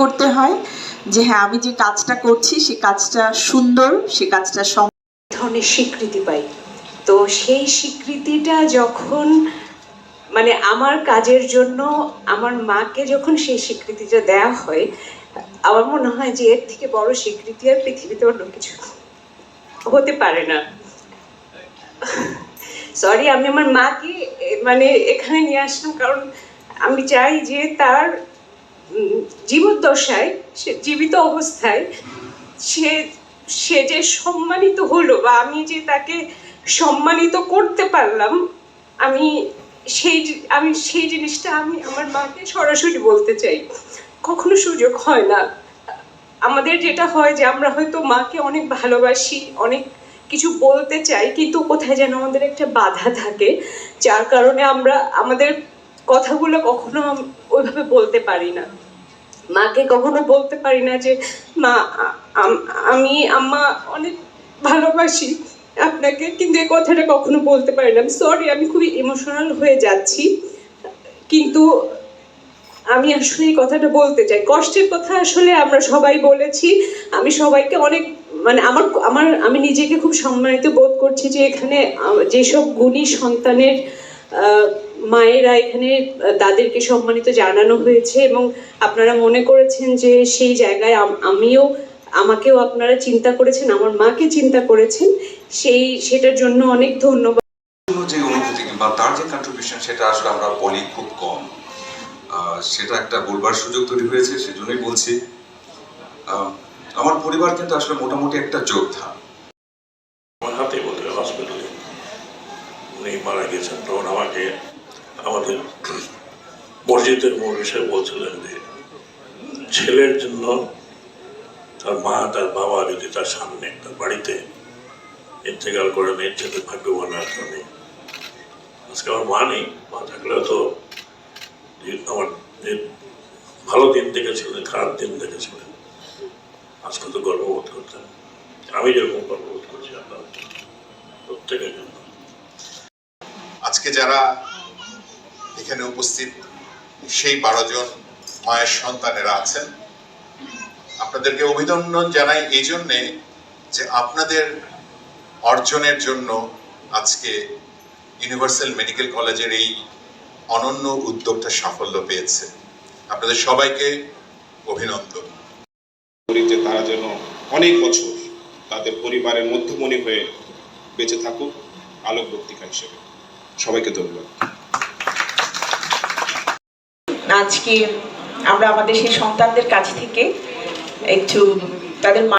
করতে হয় যে হ্যাঁ আমি যে কাজটা করছি, সে কাজটা সুন্দর, সে কাজটা সম ধরনের স্বীকৃতি পাই। তো সেই স্বীকৃতিটা যখন মানে আমার কাজের জন্য আমার মাকে যখন সেই স্বীকৃতিটা দেওয়া হয়, আমার মনে হয় যে এর থেকে বড় স্বীকৃতি আর পৃথিবীতে অন্য কিছু হতে পারে না। সরি আমি আমার মাকে মানে এখানে নিয়ে আসলাম কারণ আমি চাই যে তার জীবদ্দশায়, সে জীবিত অবস্থায়, সে সে যে সম্মানিত হলো বা আমি যে তাকে সম্মানিত করতে পারলাম, আমি সেই আমি সেই জিনিসটা আমি আমার মাকে সরাসরি বলতে চাই। কখনো সুযোগ হয় না। আমাদের যেটা হয় যে আমরা হয়তো মাকে অনেক ভালোবাসি, অনেক কিছু বলতে চাই, কিন্তু কোথায় যেন আমাদের একটা বাধা থাকে, যার কারণে আমরা, আমাদের কথাগুলো কখনো ওইভাবে বলতে পারি না। মাকে কখনো বলতে পারি না যে, মা, আমি আম্মা অনেক ভালোবাসি আপনাকে, কিন্তু এই কথাটা কখনো বলতে পারি না। সরি আমি খুবই ইমোশনাল হয়ে যাচ্ছি, কিন্তু আমি আসলে এই কথাটা বলতে চাই। কষ্টের কথা আসলে আমরা সবাই বলেছি। আমি সবাইকে অনেক মানে আমার আমার, আমি নিজেকে খুব সম্মানিত বোধ করছি যে এখানে যেসব গুণী সন্তানের মায়েরা এখানে আহ, তাদেরকে সম্মানিত জানানো হয়েছে এবং আপনারা মনে করেছেন যে সেই জায়গায় আমিও আমাকেও আপনারা চিন্তা করেছেন আমার মাকে চিন্তা করেছেন। সেই সেটার জন্য অনেক ধন্যবাদ। যে অনুভূতি কিংবা তার যে কন্ট্রিবিউশন সেটা আসলে আমরা বলি খুব কম। সেটা একটা বলবার সুযোগ তৈরি হয়েছে সেজন্যই বলছি। আমার পরিবার কিন্তু আসলে মোটামুটি একটা যোদ্ধা। আমার হাতে বলতে হসপিটালে উনি মারা গেছেন তখন আমাকে আমাদের মসজিদের মূল বিষয় বলছিলেন যে, ছেলের জন্য তার মা, তার বাবা যদি তার সামনে তার বাড়িতে ইন্তেকাল করে নেই ছেলে ভাগ্যবান আর কেউ নেই। আজকে আমার মা নেই, মা থাকলে তো আমার যে ভালো দিন দেখেছিলেন, খারাপ দিন দেখেছিলেন, আজকে তো গর্ববোধ করতেন। আমি যেরকম গর্ববোধ করছি আপনার প্রত্যেকের জন্য। আজকে যারা এখানে উপস্থিত সেই বারো জন মায়ের সন্তানেরা আছেন। আপনাদেরকে অভিনন্দন জানাই এই জন্যে যে আপনাদের অর্জনের জন্য আজকে ইউনিভার্সাল মেডিকেল কলেজের এই অনন্য উদ্যোগটা সাফল্য পেয়েছে। আপনাদের সবাইকে অভিনন্দন। যে তারা যেন অনেক বছর তাদের পরিবারের মধ্যমণি হয়ে বেঁচে থাকুক আলোক বক্তিকা হিসেবে। সবাইকে ধন্যবাদ। আজকে আমরা আমাদের সেই সন্তানদের কাছ থেকে একটু তাদের